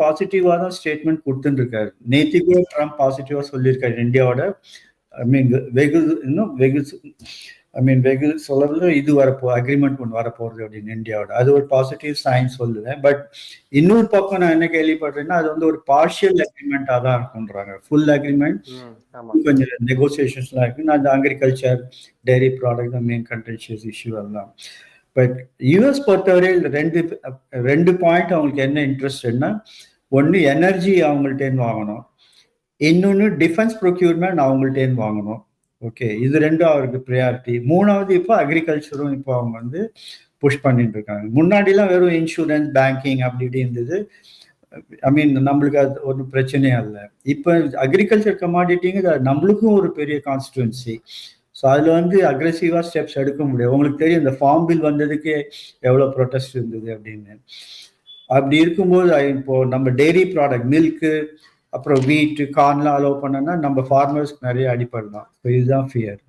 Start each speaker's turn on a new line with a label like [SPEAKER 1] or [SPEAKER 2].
[SPEAKER 1] பாசிட்டிவா தான் ஸ்டேட்மெண்ட் கொடுத்துட்டு இருக்காரு நேத்தி கூட ட்ரம்ப் பாசிட்டிவா சொல்லியிருக்காரு. இந்தியாவோட ஐ மீன் வெகு இன்னும் வெகு ஐ மீன் வெகு சொல்லல இது வரப்போ அக்ரிமெண்ட் ஒன்று வரப்போகுது அப்படின்னு இந்தியாவோட. அது ஒரு பாசிட்டிவ் சைன் சொல்லுவேன். பட் இன்னொரு பக்கம் நான் என்ன கேள்விப்படுறேன்னா அது வந்து ஒரு பார்ஷியல் அக்ரிமெண்ட்டாக தான் இருக்குன்றாங்க. ஃபுல் அக்ரிமெண்ட் கொஞ்சம் நெகோசியேஷன்ஸ்லாம் இருக்கு. நான் இந்த agriculture dairy product main contentious issue எல்லாம். பட் யூஎஸ் பொறுத்தவரையில் ரெண்டு ரெண்டு பாயிண்ட் அவங்களுக்கு என்ன இன்ட்ரெஸ்ட்னா ஒன்று எனர்ஜி அவங்கள்ட்டேருந்து வாங்கணும். இன்னொன்று டிஃபென்ஸ் ப்ரொக்யூர்மெண்ட் அவங்கள்ட்டேருந்து வாங்கணும். ஓகே இது ரெண்டும் அவருக்கு ப்ரியாரிட்டி மூணாவது இப்போ அக்ரிகல்ச்சரும் இப்போ அவங்க வந்து புஷ் பண்ணிட்டு இருக்காங்க. முன்னாடிலாம் வெறும் இன்சூரன்ஸ் பேங்கிங் அப்படி இப்படி இருந்தது. ஐ மீன் நம்மளுக்கு அது ஒன்றும் பிரச்சனையே இல்லை. இப்போ அக்ரிகல்ச்சர் கமாடிட்டிங்க நம்மளுக்கும் ஒரு பெரிய கான்ஸ்டுவன்சி ஸோ அதில் வந்து அக்ரெசிவாக ஸ்டெப்ஸ் எடுக்க முடியும் உங்களுக்கு தெரியும் இந்த ஃபார்ம் பில் வந்ததுக்கே எவ்வளோ ப்ரொட்டஸ்ட் இருந்தது அப்படின்னு. அப்படி இருக்கும்போது இப்போ நம்ம டெய்ரி ப்ராடக்ட் மில்க்கு அப்புறம் வீட்டு கார்ன்லாம் அலோவ் பண்ணோன்னா நம்ம ஃபார்மர்ஸ்க்கு நிறைய அடிப்படலாம் ஸோ இதுதான் ஃபியர்